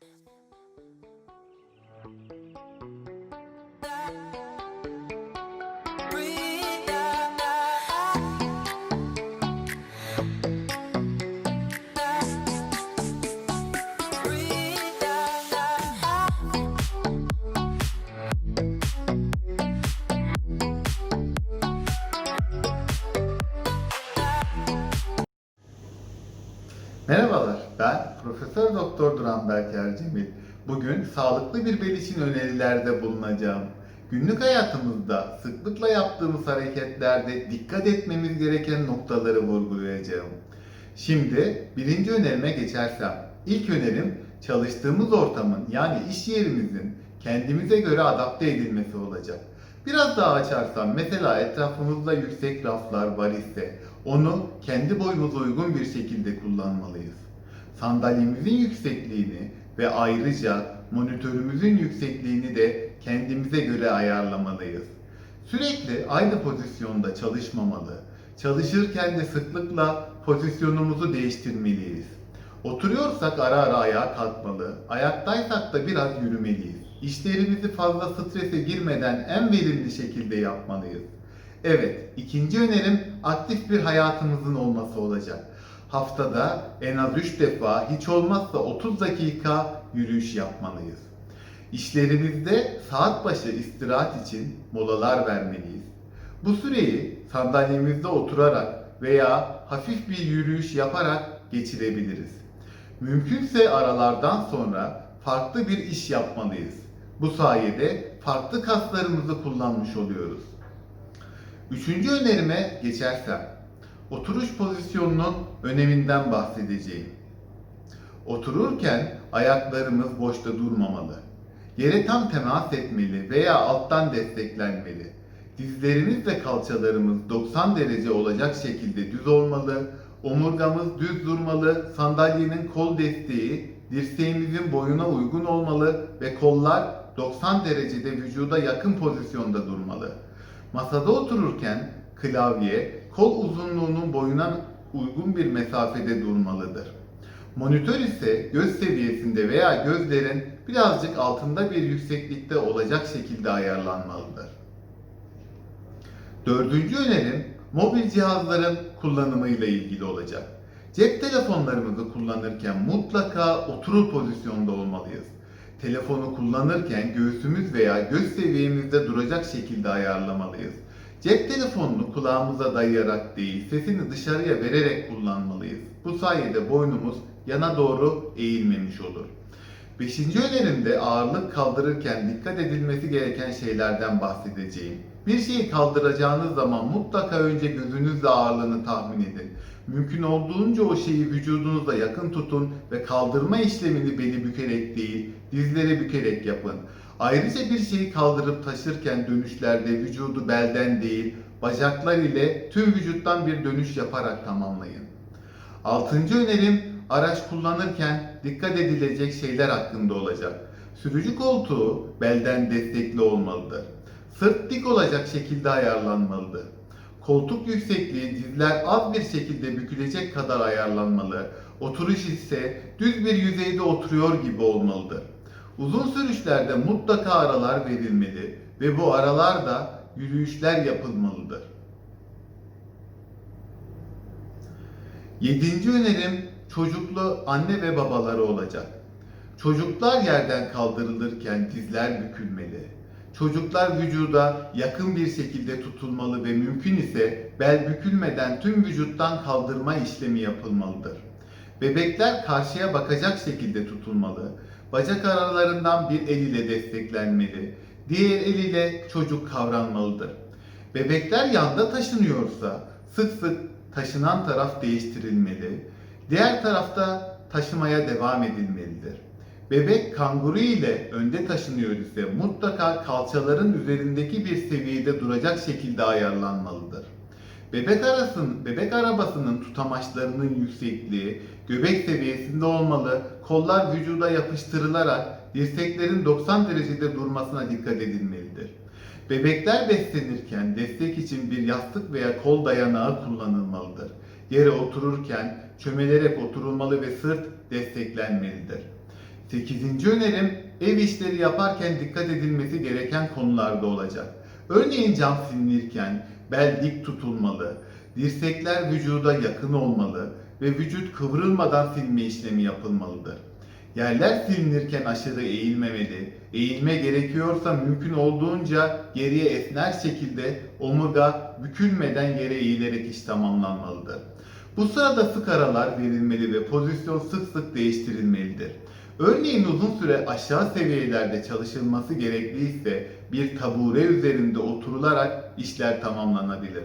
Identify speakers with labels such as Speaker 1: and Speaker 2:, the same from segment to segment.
Speaker 1: Thank you. Ben Profesör Doktor Duran Berker Cemil. Bugün sağlıklı bir bel için önerilerde bulunacağım. Günlük hayatımızda sıklıkla yaptığımız hareketlerde dikkat etmemiz gereken noktaları vurgulayacağım. Şimdi birinci önerime geçersem, ilk önerim çalıştığımız ortamın yani iş yerimizin kendimize göre adapte edilmesi olacak. Biraz daha açarsam mesela etrafımızda yüksek raflar var ise onu kendi boyumuza uygun bir şekilde kullanmalıyız. Sandalyemizin yüksekliğini ve ayrıca monitörümüzün yüksekliğini de kendimize göre ayarlamalıyız. Sürekli aynı pozisyonda çalışmamalı. Çalışırken de sıklıkla pozisyonumuzu değiştirmeliyiz. Oturuyorsak ara ara ayağa kalkmalı, ayaktaysak da biraz yürümeliyiz. İşlerimizi fazla strese girmeden en verimli şekilde yapmalıyız. Evet, ikinci önerim aktif bir hayatımızın olması olacak. Haftada en az 3 defa hiç olmazsa 30 dakika yürüyüş yapmalıyız. İşlerimizde saat başı istirahat için molalar vermeliyiz. Bu süreyi sandalyemizde oturarak veya hafif bir yürüyüş yaparak geçirebiliriz. Mümkünse aralardan sonra farklı bir iş yapmalıyız. Bu sayede farklı kaslarımızı kullanmış oluyoruz. Üçüncü önerime geçersem, oturuş pozisyonunun öneminden bahsedeceğim. Otururken ayaklarımız boşta durmamalı. Yere tam temas etmeli veya alttan desteklenmeli. Dizlerimiz ve kalçalarımız 90 derece olacak şekilde düz olmalı. Omurgamız düz durmalı. Sandalyenin kol desteği dirseğimizin boyuna uygun olmalı ve kollar 90 derecede vücuda yakın pozisyonda durmalı. Masada otururken klavye kol uzunluğunun boyuna uygun bir mesafede durmalıdır. Monitör ise göz seviyesinde veya gözlerin birazcık altında bir yükseklikte olacak şekilde ayarlanmalıdır. Dördüncü önerim mobil cihazların kullanımıyla ilgili olacak. Cep telefonlarımızı kullanırken mutlaka oturur pozisyonda olmalıyız. Telefonu kullanırken göğsümüz veya göz seviyemizde duracak şekilde ayarlamalıyız. Cep telefonunu kulağımıza dayayarak değil, sesini dışarıya vererek kullanmalıyız. Bu sayede boynumuz yana doğru eğilmemiş olur. Beşinci önerimde ağırlık kaldırırken dikkat edilmesi gereken şeylerden bahsedeceğim. Bir şeyi kaldıracağınız zaman mutlaka önce gözünüzle ağırlığını tahmin edin. Mümkün olduğunca o şeyi vücudunuza yakın tutun ve kaldırma işlemini beli bükerek değil, dizleri bükerek yapın. Ayrıca bir şeyi kaldırıp taşırken dönüşlerde vücudu belden değil, bacaklar ile tüm vücuttan bir dönüş yaparak tamamlayın. Altıncı önerim araç kullanırken dikkat edilecek şeyler hakkında olacak. Sürücü koltuğu belden destekli olmalıdır. Sırt dik olacak şekilde ayarlanmalıdır. Koltuk yüksekliği dizler az bir şekilde bükülecek kadar ayarlanmalı. Oturuş ise düz bir yüzeyde oturuyor gibi olmalıdır. Uzun sürüşlerde mutlaka aralar verilmeli ve bu aralarda yürüyüşler yapılmalıdır. Yedinci önerim çocuklu anne ve babaları olacak. Çocuklar yerden kaldırılırken dizler bükülmeli. Çocuklar vücuda yakın bir şekilde tutulmalı ve mümkün ise bel bükülmeden tüm vücuttan kaldırma işlemi yapılmalıdır. Bebekler karşıya bakacak şekilde tutulmalı. Bacak aralarından bir el ile desteklenmeli. Diğer el ile çocuk kavranmalıdır. Bebekler yanda taşınıyorsa sık sık taşınan taraf değiştirilmeli. Diğer tarafta taşımaya devam edilmelidir. Bebek kanguru ile önde taşınıyor ise mutlaka kalçaların üzerindeki bir seviyede duracak şekilde ayarlanmalıdır. Bebek arasın, bebek arabasının tutamaçlarının yüksekliği göbek seviyesinde olmalı. Kollar vücuda yapıştırılarak dirseklerin 90 derecede durmasına dikkat edilmelidir. Bebekler beslenirken destek için bir yastık veya kol dayanağı kullanılmalıdır. Yere otururken çömelerek oturulmalı ve sırt desteklenmelidir. Sekizinci önerim ev işleri yaparken dikkat edilmesi gereken konularda olacak. Örneğin cam silinirken bel dik tutulmalı, dirsekler vücuda yakın olmalı ve vücut kıvrılmadan silme işlemi yapılmalıdır. Yerler silinirken aşırı eğilmemeli, eğilme gerekiyorsa mümkün olduğunca geriye esner şekilde omurga bükülmeden yere eğilerek iş tamamlanmalıdır. Bu sırada sık aralar verilmeli ve pozisyon sık sık değiştirilmelidir. Örneğin uzun süre aşağı seviyelerde çalışılması gerekliyse bir tabure üzerinde oturularak işler tamamlanabilir.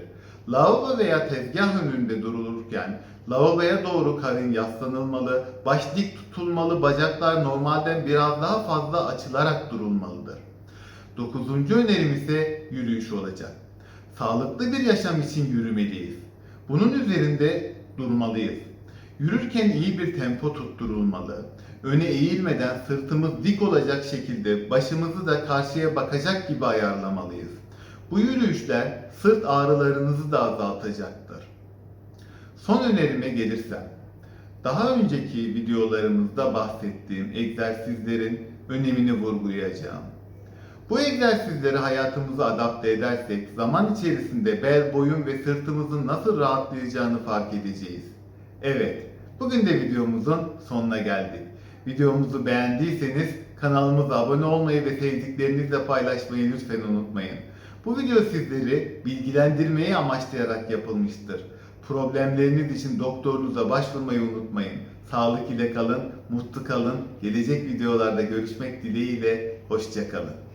Speaker 1: Lavabo veya tezgah önünde durulurken lavaboya doğru karın yaslanılmalı, baş dik tutulmalı, bacaklar normalden biraz daha fazla açılarak durulmalıdır. Dokuzuncu önerim ise yürüyüş olacak. Sağlıklı bir yaşam için yürümeliyiz. Bunun üzerinde durmalıyız. Yürürken iyi bir tempo tutturulmalı. Öne eğilmeden sırtımız dik olacak şekilde başımızı da karşıya bakacak gibi ayarlamalıyız. Bu yürüyüşler sırt ağrılarınızı da azaltacaktır. Son önerime gelirsem, daha önceki videolarımızda bahsettiğim egzersizlerin önemini vurgulayacağım. Bu egzersizleri hayatımıza adapte edersek zaman içerisinde bel, boyun ve sırtımızın nasıl rahatlayacağını fark edeceğiz. Evet, bugün de videomuzun sonuna geldik. Videomuzu beğendiyseniz kanalımıza abone olmayı ve sevdiklerinizle paylaşmayı lütfen unutmayın. Bu video sizleri bilgilendirmeyi amaçlayarak yapılmıştır. Problemleriniz için doktorunuza başvurmayı unutmayın. Sağlık ile kalın, mutlu kalın. Gelecek videolarda görüşmek dileğiyle, hoşçakalın.